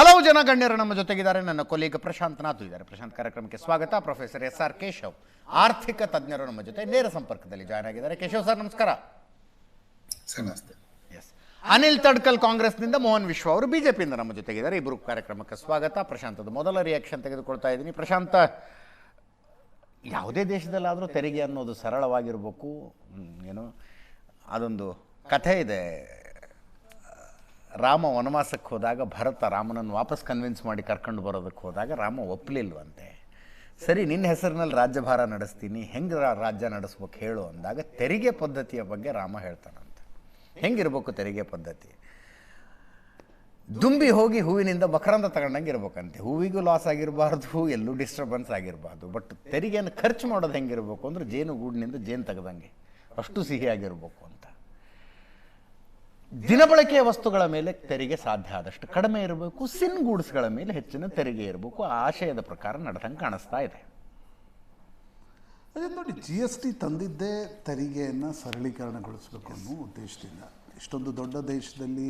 ಹಲವು ಜನ ಗಣ್ಯರು ನಮ್ಮ ಜೊತೆಗಿದ್ದಾರೆ. ನನ್ನ ಕೊಲೀಗ ಪ್ರಶಾಂತ್ ನಾಥ್ ಇದ್ದಾರೆ. ಪ್ರಶಾಂತ್ ಕಾರ್ಯಕ್ರಮಕ್ಕೆ ಸ್ವಾಗತ. ಪ್ರೊಫೆಸರ್ ಎಸ್ ಆರ್ ಕೇಶವ್ ಆರ್ಥಿಕ ತಜ್ಞರು ನಮ್ಮ ಜೊತೆ ನೇರ ಸಂಪರ್ಕದಲ್ಲಿ ಜಾಯ್ನ್ ಆಗಿದ್ದಾರೆ. ಕೇಶವ್ ಸರ್ ನಮಸ್ಕಾರ. ಸರ್ ನಮಸ್ತೆ. ಎಸ್ ಅನಿಲ್ ತಡ್ಕಲ್ ಕಾಂಗ್ರೆಸ್ನಿಂದ ಮೋಹನ್ ವಿಶ್ವ ಅವರು ಬಿಜೆಪಿಯಿಂದ ನಮ್ಮ ಜೊತೆಗಿದ್ದಾರೆ. ಇಬ್ಬರು ಕಾರ್ಯಕ್ರಮಕ್ಕೆ ಸ್ವಾಗತ. ಪ್ರಶಾಂತದ ಮೊದಲ ರಿಯಾಕ್ಷನ್ ತೆಗೆದುಕೊಳ್ತಾ ಇದ್ದೀನಿ. ಪ್ರಶಾಂತ ಯಾವುದೇ ದೇಶದಲ್ಲಾದರೂ ತೆರಿಗೆ ಅನ್ನೋದು ಸರಳವಾಗಿರಬೇಕು. ಏನು ಅದೊಂದು ಕಥೆ ಇದೆ. ರಾಮ ವನವಾಸಕ್ಕೆ ಹೋದಾಗ ಭರತ ರಾಮನನ್ನು ವಾಪಸ್ ಕನ್ವಿನ್ಸ್ ಮಾಡಿ ಕರ್ಕೊಂಡು ಬರೋದಕ್ಕೆ ಹೋದಾಗ ರಾಮ ಒಪ್ಪಲಿಲ್ವಂತೆ ಸರಿ, ನಿನ್ನ ಹೆಸರಿನಲ್ಲಿ ರಾಜ್ಯಭಾರ ನಡೆಸ್ತೀನಿ, ಹೆಂಗೆ ರಾಜ್ಯ ನಡೆಸ್ಬೇಕು ಹೇಳು ಅಂದಾಗ ತೆರಿಗೆ ಪದ್ಧತಿಯ ಬಗ್ಗೆ ರಾಮ ಹೇಳ್ತಾನಂತೆ. ಹೆಂಗಿರ್ಬೇಕು ತೆರಿಗೆ ಪದ್ಧತಿ? ದುಂಬಿ ಹೋಗಿ ಹೂವಿನಿಂದ ಮಕರಂದ ತಗೊಂಡಂಗೆ ಇರ್ಬೇಕಂತೆ. ಹೂವಿಗೂ ಲಾಸ್ ಆಗಿರಬಾರ್ದು, ಎಲ್ಲೂ ಡಿಸ್ಟರ್ಬೆನ್ಸ್ ಆಗಿರಬಾರ್ದು. ಬಟ್ ತೆರಿಗೆಯನ್ನು ಖರ್ಚು ಮಾಡೋದು ಹೆಂಗಿರ್ಬೇಕು ಅಂದ್ರೆ ಜೇನು ಗೂಡಿನಿಂದ ಜೇನು ತೆಗೆದಂಗೆ. ಅಷ್ಟು ಸಿಹಿಯಾಗಿರ್ಬೇಕು ಅಂತ. ದಿನಬಳಕೆಯ ವಸ್ತುಗಳ ಮೇಲೆ ತೆರಿಗೆ ಸಾಧ್ಯ ಆದಷ್ಟು ಕಡಿಮೆ ಇರಬೇಕು ಸಿನ್ ಗೂಡ್ಸ್ಗಳ ಮೇಲೆ ಹೆಚ್ಚಿನ ತೆರಿಗೆ ಇರಬೇಕು, ಆ ಆಶಯದ ಪ್ರಕಾರ ನಡೆದಂಗೆ ಕಾಣಿಸ್ತಾ ಇದೆ. ಅದೇ ನೋಡಿ ಜಿ ಎಸ್ ಟಿ ತಂದಿದ್ದೇ ತೆರಿಗೆಯನ್ನು ಸರಳೀಕರಣಗೊಳಿಸಬೇಕು ಅನ್ನೋ ಉದ್ದೇಶದಿಂದ. ಇಷ್ಟೊಂದು ದೊಡ್ಡ ದೇಶದಲ್ಲಿ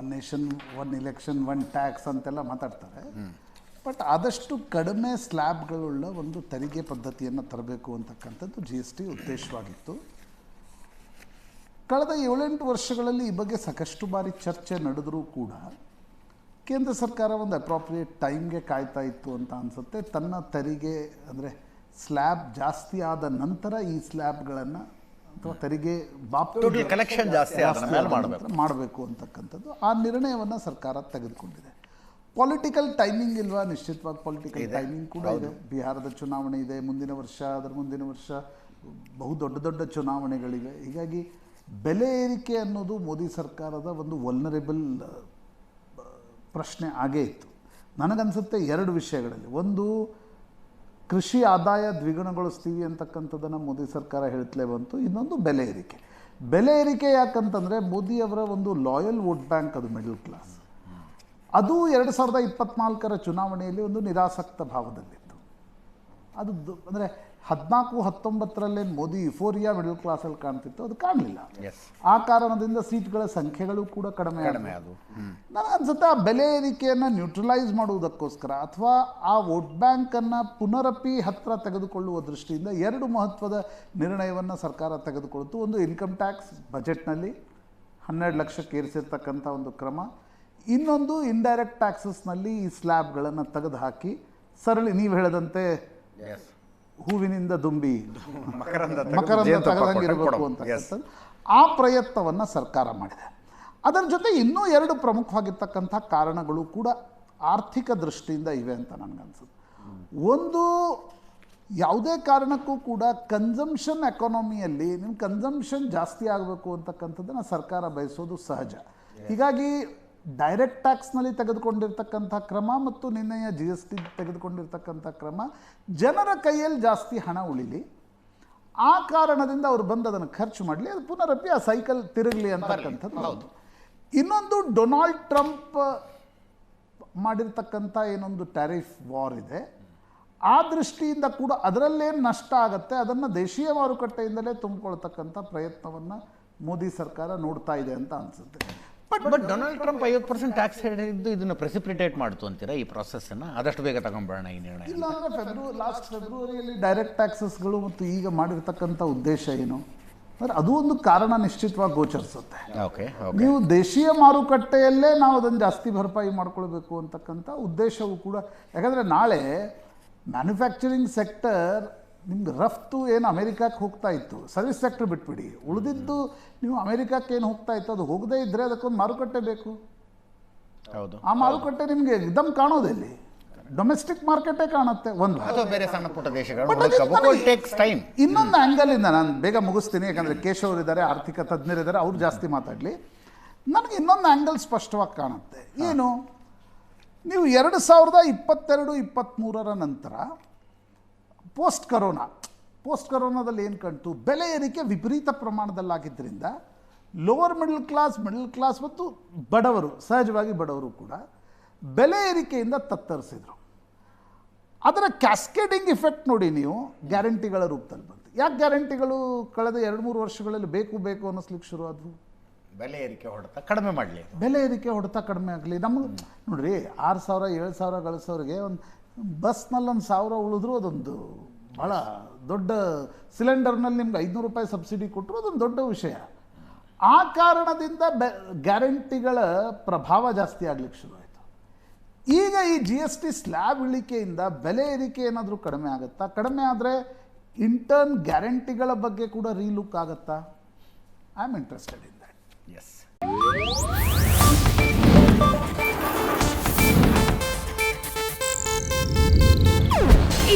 one nation one election one tax ಅಂತೆಲ್ಲ ಮಾತಾಡ್ತಾರೆ. ಬಟ್ ಆದಷ್ಟು ಕಡಿಮೆ ಸ್ಲ್ಯಾಬ್ಗಳುಳ್ಳ ಒಂದು ತೆರಿಗೆ ಪದ್ಧತಿಯನ್ನು ತರಬೇಕು ಅಂತಕ್ಕಂಥದ್ದು ಜಿ ಎಸ್ ಟಿ ಉದ್ದೇಶವಾಗಿತ್ತು. ಕಳೆದ ಏಳೆಂಟು ವರ್ಷಗಳಲ್ಲಿ ಈ ಬಗ್ಗೆ ಸಾಕಷ್ಟು ಬಾರಿ ಚರ್ಚೆ ನಡೆದರೂ ಕೂಡ ಕೇಂದ್ರ ಸರ್ಕಾರ ಒಂದು ಅಪ್ರಾಪ್ರಿಯೇಟ್ ಟೈಮ್ಗೆ ಕಾಯ್ತಾ ಇತ್ತು ಅಂತ ಅನಿಸುತ್ತೆ. ತನ್ನ ತೆರಿಗೆ ಅಂದರೆ ಸ್ಲ್ಯಾಬ್ ಜಾಸ್ತಿ ಆದ ನಂತರ ಈ ಸ್ಲ್ಯಾಬ್ಗಳನ್ನು ಅಥವಾ ತೆರಿಗೆ ಬಾಪ್ತಿ ಕಲೆಕ್ಷನ್ ಜಾಸ್ತಿ. ಮಾಡಬೇಕು. ಅಂತಕ್ಕಂಥದ್ದು. ಆ ನಿರ್ಣಯವನ್ನು ಸರ್ಕಾರ ತೆಗೆದುಕೊಂಡಿದೆ. ಪೊಲಿಟಿಕಲ್ ಟೈಮಿಂಗ್ ಇಲ್ವಾ? ನಿಶ್ಚಿತವಾಗಿ ಪೊಲಿಟಿಕಲ್ ಟೈಮಿಂಗ್ ಕೂಡ ಇದೆ. ಬಿಹಾರದ ಚುನಾವಣೆ ಇದೆ ಮುಂದಿನ ವರ್ಷ ಅದರ ಮುಂದಿನ ವರ್ಷ ಬಹು ದೊಡ್ಡ ದೊಡ್ಡ ಚುನಾವಣೆಗಳಿವೆ. ಹೀಗಾಗಿ ಬೆಲೆ ಏರಿಕೆ ಅನ್ನೋದು ಮೋದಿ ಸರ್ಕಾರದ ಒಂದು ವಲ್ನರೇಬಲ್ ಪ್ರಶ್ನೆ ಆಗೇ ಇತ್ತು. ನನಗನ್ಸುತ್ತೆ ಎರಡು ವಿಷಯಗಳಲ್ಲಿ. ಒಂದು, ಕೃಷಿ ಆದಾಯ ದ್ವಿಗುಣಗೊಳಿಸ್ತೀವಿ ಅಂತಕ್ಕಂಥದ್ದನ್ನು ಮೋದಿ ಸರ್ಕಾರ ಹೇಳ್ತಲೇ ಬಂತು. ಇನ್ನೊಂದು ಬೆಲೆ ಏರಿಕೆ. ಬೆಲೆ ಏರಿಕೆ ಯಾಕಂತಂದರೆ ಮೋದಿಯವರ ಒಂದು ಲಾಯಲ್ ವೋಟ್ ಬ್ಯಾಂಕ್ ಅದು ಮಿಡಲ್ ಕ್ಲಾಸ್ ಅದು ಎರಡು ಸಾವಿರದ ಇಪ್ಪತ್ನಾಲ್ಕರ ಚುನಾವಣೆಯಲ್ಲಿ ಒಂದು ನಿರಾಸಕ್ತ ಭಾವದಲ್ಲಿತ್ತು. ಅದು ಅಂದರೆ ಹದಿನಾಲ್ಕು ಹತ್ತೊಂಬತ್ತರಲ್ಲೇನು ಮೋದಿ ಯುಫೋರಿಯಾ ಮಿಡಲ್ ಕ್ಲಾಸಲ್ಲಿ ಕಾಣ್ತಿತ್ತು ಅದು ಕಾಣಲಿಲ್ಲ. ಎಸ್ ಆ ಕಾರಣದಿಂದ ಸೀಟ್ಗಳ ಸಂಖ್ಯೆಗಳು ಕೂಡ ಕಡಿಮೆ ಕಡಿಮೆ. ಅದು ನನಗೆ ಅನ್ಸುತ್ತೆ ಆ ಬೆಲೆ ಏರಿಕೆಯನ್ನು ನ್ಯೂಟ್ರಲೈಸ್ ಮಾಡುವುದಕ್ಕೋಸ್ಕರ ಅಥವಾ ಆ ವೋಟ್ ಬ್ಯಾಂಕನ್ನು ಪುನರಪಿ ಹತ್ತಿರ ತೆಗೆದುಕೊಳ್ಳುವ ದೃಷ್ಟಿಯಿಂದ ಎರಡು ಮಹತ್ವದ ನಿರ್ಣಯವನ್ನು ಸರ್ಕಾರ ತೆಗೆದುಕೊಳ್ತು ಒಂದು ಇನ್ಕಮ್ ಟ್ಯಾಕ್ಸ್ ಬಜೆಟ್ನಲ್ಲಿ ಹನ್ನೆರಡು ಲಕ್ಷಕ್ಕೆ ಏರಿಸಿರ್ತಕ್ಕಂಥ ಒಂದು ಕ್ರಮ. ಇನ್ನೊಂದು ಇಂಡೈರೆಕ್ಟ್ ಟ್ಯಾಕ್ಸಸ್ನಲ್ಲಿ ಈ ಸ್ಲ್ಯಾಬ್ಗಳನ್ನು ತೆಗೆದು ಹಾಕಿ ಸರಳಿ ನೀವು ಹೇಳದಂತೆ ಎಸ್ ಹೂವಿನಿಂದ ದುಂಬಿ ಮಕರಂದ ಮಕರಂದ ತಗದಂಗಿರಬೇಕು ಅಂತ ಆ ಪ್ರಯತ್ನವನ್ನು ಸರ್ಕಾರ ಮಾಡಿದೆ. ಅದರ ಜೊತೆ ಇನ್ನೂ ಎರಡು ಪ್ರಮುಖವಾಗಿರ್ತಕ್ಕಂಥ ಕಾರಣಗಳು ಕೂಡ ಆರ್ಥಿಕ ದೃಷ್ಟಿಯಿಂದ ಇವೆ ಅಂತ ನನಗನ್ಸುತ್ತೆ. ಒಂದು ಯಾವುದೇ ಕಾರಣಕ್ಕೂ ಕೂಡ ಕನ್ಸಂಪ್ಷನ್ ಎಕಾನಮಿಯಲ್ಲಿ ನಿಮ್ಮ ಕನ್ಸಂಪ್ಷನ್ ಜಾಸ್ತಿ ಆಗಬೇಕು ಅಂತಕ್ಕಂಥದ್ದನ್ನು ಸರ್ಕಾರ ಬಯಸೋದು ಸಹಜ. ಹೀಗಾಗಿ ಡೈರೆಕ್ಟ್ ಟ್ಯಾಕ್ಸ್ನಲ್ಲಿ ತೆಗೆದುಕೊಂಡಿರ್ತಕ್ಕಂಥ ಕ್ರಮ ಮತ್ತು ನಿನ್ನೆಯ ಜಿ ಎಸ್ ಟಿ ತೆಗೆದುಕೊಂಡಿರ್ತಕ್ಕಂಥ ಕ್ರಮ ಜನರ ಕೈಯಲ್ಲಿ ಜಾಸ್ತಿ ಹಣ ಉಳಿಲಿ ಆ ಕಾರಣದಿಂದ ಅವ್ರು ಬಂದು ಅದನ್ನು ಖರ್ಚು ಮಾಡಲಿ ಅದು ಪುನರಪಿ ಆ ಸೈಕಲ್ ತಿರುಗಲಿ ಅಂತಕ್ಕಂಥದ್ದು. ಹೌದು. ಇನ್ನೊಂದು ಡೊನಾಲ್ಡ್ ಟ್ರಂಪ್ ಮಾಡಿರ್ತಕ್ಕಂಥ ಏನೊಂದು ಟ್ಯಾರಿಫ್ ವಾರ್ ಇದೆ. ಆ ದೃಷ್ಟಿಯಿಂದ ಕೂಡ ಅದರಲ್ಲೇನು ನಷ್ಟ ಆಗುತ್ತೆ ಅದನ್ನು ದೇಶೀಯ ಮಾರುಕಟ್ಟೆಯಿಂದಲೇ ತುಂಬಿಕೊಳ್ತಕ್ಕಂಥ ಪ್ರಯತ್ನವನ್ನು ಮೋದಿ ಸರ್ಕಾರ ನೋಡ್ತಾ ಇದೆ ಅಂತ ಅನಿಸುತ್ತೆ. ಬಟ್ ಬಟ್ ಡೊನಾಲ್ಡ್ ಟ್ರಂಪ್ ಐವತ್ತು ಪರ್ಸೆಂಟ್ ಟ್ಯಾಕ್ಸ್ ಹೇಳಿದ್ದು ಇದನ್ನು ಪ್ರೆಸಿಪಿಟೇಟ್ ಮಾಡ್ತು ಅಂತೀರಾ ಈ ಪ್ರಾಸೆಸ್ಸನ್ನು ಆದಷ್ಟು ಬೇಗ ತಗೊಂಡ್ಬಿಡೋಣ ಈ ನಿರ್ಣಯ. ಇಲ್ಲ ಅಂದರೆ ಫೆಬ್ರವರಿ ಲಾಸ್ಟ್ ಫೆಬ್ರವರಿಯಲ್ಲಿ ಡೈರೆಕ್ಟ್ ಟ್ಯಾಕ್ಸಸ್ಗಳು ಮತ್ತು ಈಗ ಮಾಡಿರ್ತಕ್ಕಂಥ ಉದ್ದೇಶ ಏನು? ಅಂದರೆ ಅದು ಒಂದು ಕಾರಣ ನಿಶ್ಚಿತವಾಗಿ ಗೋಚರಿಸುತ್ತೆ. ಓಕೆ ಓಕೆ ನೀವು ದೇಶೀಯ ಮಾರುಕಟ್ಟೆಯಲ್ಲೇ ನಾವು ಅದನ್ನು ಜಾಸ್ತಿ ಭರಪಾಯಿ ಮಾಡ್ಕೊಳ್ಬೇಕು ಅಂತಕ್ಕಂಥ ಉದ್ದೇಶವು ಕೂಡ ಯಾಕಂದರೆ ನಾಳೆ ಮ್ಯಾನುಫ್ಯಾಕ್ಚರಿಂಗ್ ಸೆಕ್ಟರ್ ನಿಮ್ಗೆ ರಫ್ತು ಏನು ಅಮೆರಿಕಕ್ಕೆ ಹೋಗ್ತಾ ಇತ್ತು. ಸರ್ವಿಸ್ ಸೆಕ್ಟರ್ ಬಿಟ್ಬಿಡಿ. ಉಳಿದಿದ್ದು ನೀವು ಅಮೆರಿಕಕ್ಕೆ ಏನು ಹೋಗ್ತಾ ಇತ್ತು ಅದು ಹೋಗದೇ ಇದ್ದರೆ ಅದಕ್ಕೊಂದು ಮಾರುಕಟ್ಟೆ ಬೇಕು. ಹೌದು. ಆ ಮಾರುಕಟ್ಟೆ ನಿಮಗೆ ಎಕ್ದಮ್ ಕಾಣೋದಿಲ್ಲಿ ಡೊಮೆಸ್ಟಿಕ್ ಮಾರ್ಕೆಟೇ ಕಾಣುತ್ತೆ ಒಂದು. ಬೇರೆ ಸಣ್ಣ ಪುಟ್ಟ ಟೈಮ್ ಇನ್ನೊಂದು ಆ್ಯಂಗಲ್ ಇಂದ ನಾನು ಬೇಗ ಮುಗಿಸ್ತೀನಿ ಯಾಕಂದರೆ ಕೇಶವರು ಇದ್ದಾರೆ ಆರ್ಥಿಕ ತಜ್ಞರಿದ್ದಾರೆ ಅವ್ರು ಜಾಸ್ತಿ ಮಾತಾಡಲಿ. ನನಗೆ ಇನ್ನೊಂದು ಆ್ಯಂಗಲ್ ಸ್ಪಷ್ಟವಾಗಿ ಕಾಣುತ್ತೆ. ಏನು? ನೀವು ಎರಡು ಸಾವಿರದ ಇಪ್ಪತ್ತೆರಡು ಇಪ್ಪತ್ತ್ಮೂರರ ನಂತರ ಪೋಸ್ಟ್ ಕರೋನಾ ಪೋಸ್ಟ್ ಕರೋನಾದಲ್ಲಿ ಏನು ಕಾಣ್ತು ಬೆಲೆ ಏರಿಕೆ ವಿಪರೀತ ಪ್ರಮಾಣದಲ್ಲಾಗಿದ್ದರಿಂದ lower middle class middle class ಮತ್ತು ಬಡವರು ಸಹಜವಾಗಿ ಬಡವರು ಕೂಡ ಬೆಲೆ ಏರಿಕೆಯಿಂದ ತತ್ತರಿಸಿದರು. ಅದರ ಕ್ಯಾಸ್ಕೇಡಿಂಗ್ ಇಫೆಕ್ಟ್ ನೋಡಿ ನೀವು ಗ್ಯಾರಂಟಿಗಳ ರೂಪದಲ್ಲಿ ಬಂತು. ಯಾಕೆ ಗ್ಯಾರಂಟಿಗಳು ಕಳೆದ ಎರಡು ಮೂರು ವರ್ಷಗಳಲ್ಲಿ ಬೇಕು ಬೇಕು ಅನ್ನಿಸ್ಲಿಕ್ಕೆ ಶುರು ಆದವು ಬೆಲೆ ಏರಿಕೆ ಹೊಡೆತ ಕಡಿಮೆ ಮಾಡಲಿ ಬೆಲೆ ಏರಿಕೆ ಹೊಡೆತ ಕಡಿಮೆ ಆಗಲಿ. ನಮ್ಗೆ ನೋಡ್ರಿ ಆರು ಸಾವಿರ ಏಳು ಸಾವಿರ ಗಳಿಸೋರಿಗೆ ಒಂದು ಬಸ್ನಲ್ಲಿ ಒಂದು ಸಾವಿರ ಉಳಿದ್ರು ಅದೊಂದು ಭಾಳ ದೊಡ್ಡ ಸಿಲಿಂಡರ್ನಲ್ಲಿ ನಿಮ್ಗೆ ಐದುನೂರು ರೂಪಾಯಿ ಸಬ್ಸಿಡಿ ಕೊಟ್ಟರು ಅದೊಂದು ದೊಡ್ಡ ವಿಷಯ. ಆ ಕಾರಣದಿಂದ ಬೆ, ಗ್ಯಾರಂಟಿಗಳ ಪ್ರಭಾವ ಜಾಸ್ತಿ ಆಗ್ಲಿಕ್ಕೆ ಶುರುವಾಯಿತು ಈಗ ಈ ಜಿ ಎಸ್ ಟಿ ಸ್ಲ್ಯಾಬ್ ಇಳಿಕೆಯಿಂದ ಬೆಲೆ ಏರಿಕೆ ಏನಾದರೂ ಕಡಿಮೆ ಆಗುತ್ತಾ? ಕಡಿಮೆ ಆದರೆ ಇಂಟರ್ನ್ ಗ್ಯಾರಂಟಿಗಳ ಬಗ್ಗೆ ಕೂಡ ರೀಲುಕ್ ಆಗುತ್ತಾ? I am interested in that yes